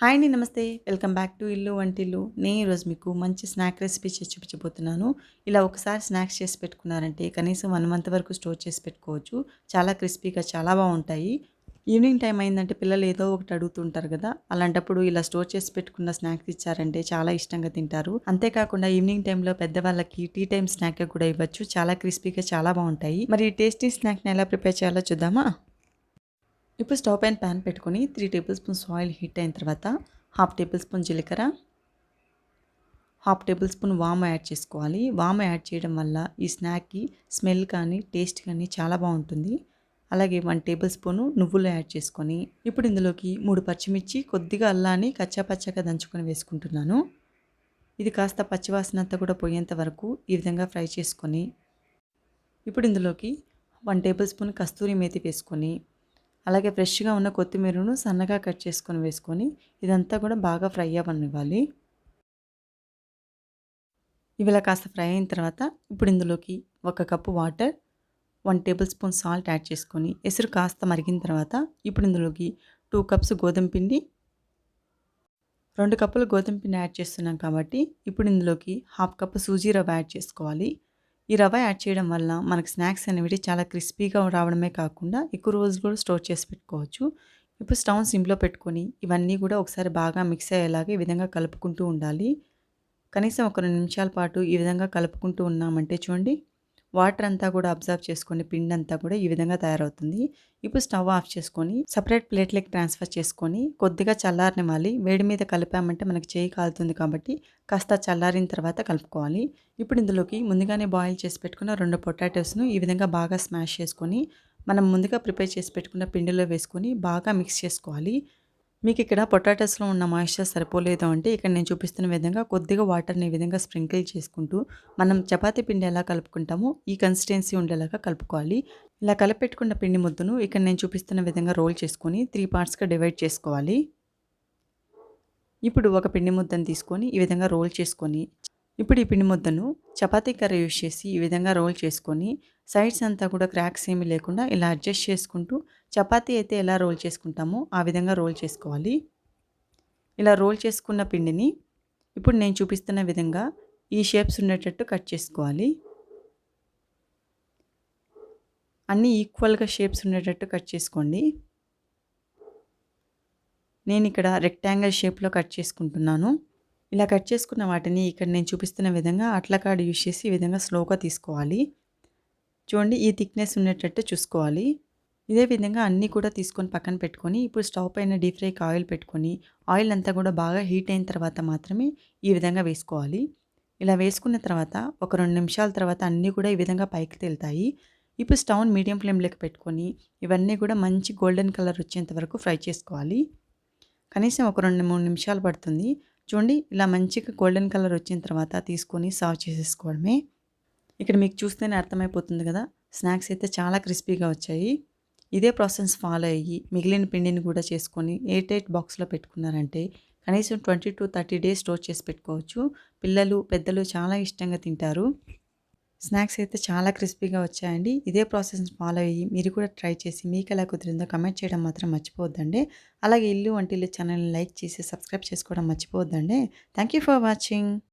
Hi అండి నమస్తే. Welcome back to ఇల్లు వంటిల్లు. నేను ఈరోజు మీకు మంచి స్నాక్ రెసిపీ చేసి చూపించబోతున్నాను. ఇలా ఒకసారి స్నాక్స్ చేసి పెట్టుకున్నారంటే కనీసం వన్ మంత్ వరకు స్టోర్ చేసి పెట్టుకోవచ్చు. చాలా క్రిస్పీగా చాలా బాగుంటాయి. ఈవినింగ్ టైం అయిందంటే పిల్లలు ఏదో ఒకటి అడుగుతుంటారు కదా. అలాంటప్పుడు ఇలా స్టోర్ చేసి పెట్టుకున్న స్నాక్స్ ఇచ్చారంటే చాలా ఇష్టంగా తింటారు. అంతేకాకుండా ఈవినింగ్ టైంలో పెద్దవాళ్ళకి టీ టైం స్నాక్ కూడా ఇవ్వచ్చు. చాలా క్రిస్పీగా చాలా బాగుంటాయి. మరి ఈ టేస్టీ స్నాక్ని ఎలా ప్రిపేర్ చేయాలో చూద్దామా? ఇప్పుడు స్టవ్ పైన ప్యాన్ పెట్టుకొని three tablespoons oil heat అయిన తర్వాత హాఫ్ టేబుల్ స్పూన్ జీలకర్ర హాఫ్ టేబుల్ స్పూన్ వామ్ యాడ్ చేసుకోవాలి. వామ్ యాడ్ చేయడం వల్ల ఈ స్నాక్కి స్మెల్ కానీ టేస్ట్ కానీ చాలా బాగుంటుంది. అలాగే వన్ టేబుల్ స్పూను నువ్వులు యాడ్ చేసుకొని ఇప్పుడు ఇందులోకి మూడు పచ్చిమిర్చి కొద్దిగా అల్లాన్ని కచ్చాపచ్చగా దంచుకొని వేసుకుంటున్నాను. ఇది కాస్త పచ్చివాసన అంతా కూడా పోయేంత వరకు ఈ విధంగా ఫ్రై చేసుకొని ఇప్పుడు ఇందులోకి one tablespoon kasuri methi వేసుకొని అలాగే ఫ్రెష్గా ఉన్న కొత్తిమీరను సన్నగా కట్ చేసుకొని వేసుకొని ఇదంతా కూడా బాగా ఫ్రై అవ్వనివ్వాలి. ఇవిలా కాస్త ఫ్రై అయిన తర్వాత ఇప్పుడు ఇందులోకి ఒక cup water one tablespoon salt add చేసుకొని ఎసురు కాస్త మరిగిన తర్వాత ఇప్పుడు ఇందులోకి టూ కప్స్ గోధుమ పిండి రెండు కప్పులు గోధుమ పిండి యాడ్ చేస్తున్నాం కాబట్టి ఇప్పుడు ఇందులోకి హాఫ్ కప్ సూజీ రవ్వ యాడ్ చేసుకోవాలి. ఈ రవ్వ యాడ్ చేయడం వల్ల మనకు స్నాక్స్ అనేవి చాలా క్రిస్పీగా రావడమే కాకుండా ఎక్కువ రోజులు కూడా స్టోర్ చేసి పెట్టుకోవచ్చు. ఇప్పుడు స్టవ్ సిమ్లో పెట్టుకొని ఇవన్నీ కూడా ఒకసారి బాగా మిక్స్ అయ్యేలాగా ఈ విధంగా కలుపుకుంటూ ఉండాలి. కనీసం ఒక రెండు నిమిషాల పాటు ఈ విధంగా కలుపుకుంటూ ఉన్నామంటే చూడండి వాటర్ అంతా కూడా అబ్జర్వ్ చేసుకొని పిండి అంతా కూడా ఈ విధంగా తయారవుతుంది. ఇప్పుడు స్టవ్ ఆఫ్ చేసుకొని సపరేట్ ప్లేట్లకి ట్రాన్స్ఫర్ చేసుకొని కొద్దిగా చల్లారనివ్వాలి. వేడి మీద కలిపామంటే మనకి చేయి కాలుతుంది కాబట్టి కాస్త చల్లారిన తర్వాత కలుపుకోవాలి. ఇప్పుడు ఇందులోకి ముందుగానే బాయిల్ చేసి పెట్టుకున్న రెండు పొటాటోస్ను ఈ విధంగా బాగా స్మాష్ చేసుకొని మనం ముందుగా ప్రిపేర్ చేసి పెట్టుకున్న పిండిలో వేసుకొని బాగా మిక్స్ చేసుకోవాలి. మీకు ఇక్కడ పొటాటోస్లో ఉన్న మాయిశ్చర్ సరిపోలేదు అంటే ఇక్కడ నేను చూపిస్తున్న విధంగా కొద్దిగా వాటర్ని ఈ విధంగా స్ప్రింకిల్ చేసుకుంటూ మనం చపాతీ పిండి ఎలా కలుపుకుంటామో ఈ కన్సిస్టెన్సీ ఉండేలాగా కలుపుకోవాలి. ఇలా కలిపెట్టుకున్న పిండి ముద్దను ఇక్కడ నేను చూపిస్తున్న విధంగా రోల్ చేసుకొని త్రీ పార్ట్స్గా డివైడ్ చేసుకోవాలి. ఇప్పుడు ఒక పిండి ముద్దను తీసుకొని ఈ విధంగా రోల్ చేసుకొని ఇప్పుడు ఈ పిండి ముద్దను చపాతీ కర్ర యూజ్ చేసి ఈ విధంగా రోల్ చేసుకొని సైడ్స్ అంతా కూడా క్రాక్స్ ఏమీ లేకుండా ఇలా అడ్జస్ట్ చేసుకుంటూ చపాతీ అయితే ఎలా రోల్ చేసుకుంటామో ఆ విధంగా రోల్ చేసుకోవాలి. ఇలా రోల్ చేసుకున్న పిండిని ఇప్పుడు నేను చూపిస్తున్న విధంగా ఈ షేప్స్ ఉండేటట్టు కట్ చేసుకోవాలి. అన్నీ ఈక్వల్గా షేప్స్ ఉండేటట్టు కట్ చేసుకోండి. నేను ఇక్కడ రెక్టాంగిల్ షేప్లో కట్ చేసుకుంటున్నాను. ఇలా కట్ చేసుకున్న వాటిని ఇక్కడ నేను చూపిస్తున్న విధంగా అట్ల కార్డు యూజ్ చేసి ఈ విధంగా స్లోగా తీసుకోవాలి. చూడండి ఈ థిక్నెస్ ఉండేటట్టు చూసుకోవాలి. ఇదే విధంగా అన్నీ కూడా తీసుకొని పక్కన పెట్టుకొని ఇప్పుడు స్టవ్ పైన డీప్ ఫ్రైకి ఆయిల్ పెట్టుకొని ఆయిల్ అంతా కూడా బాగా హీట్ అయిన తర్వాత మాత్రమే ఈ విధంగా వేసుకోవాలి. ఇలా వేసుకున్న తర్వాత ఒక రెండు నిమిషాల తర్వాత అన్నీ కూడా ఈ విధంగా పైకి తేలుతాయి. ఇప్పుడు స్టవ్ మీడియం ఫ్లేమ్లోకి పెట్టుకొని ఇవన్నీ కూడా మంచి గోల్డెన్ కలర్ వచ్చేంత వరకు ఫ్రై చేసుకోవాలి. కనీసం ఒక రెండు మూడు నిమిషాలు పడుతుంది. చూడండి ఇలా మంచిగా గోల్డెన్ కలర్ వచ్చిన తర్వాత తీసుకొని సర్వ్ చేసేసుకోవడమే. ఇక్కడ మీకు చూస్తేనే అర్థమైపోతుంది కదా. స్నాక్స్ అయితే చాలా క్రిస్పీగా వచ్చాయి. ఇదే ప్రాసెస్ ఫాలో అయ్యి మిగిలిన పిండిని కూడా చేసుకొని ఎయిట్ ఎయిట్ బాక్స్లో పెట్టుకున్నారంటే కనీసం twenty to thirty days store చేసి పెట్టుకోవచ్చు. పిల్లలు పెద్దలు చాలా ఇష్టంగా తింటారు. స్నాక్స్ అయితే చాలా క్రిస్పీగా వచ్చాయండి. ఇదే ప్రాసెస్ ఫాలో అయ్యి మీరు కూడా ట్రై చేసి మీకు ఎలా కుదిరిందో కమెంట్ చేయడం మాత్రం మర్చిపోవద్దండి. అలాగే ఇల్లు వంటిల్లు ఛానల్ని లైక్ చేసి సబ్స్క్రైబ్ చేసుకోవడం మర్చిపోవద్దండి. Thank you for watching.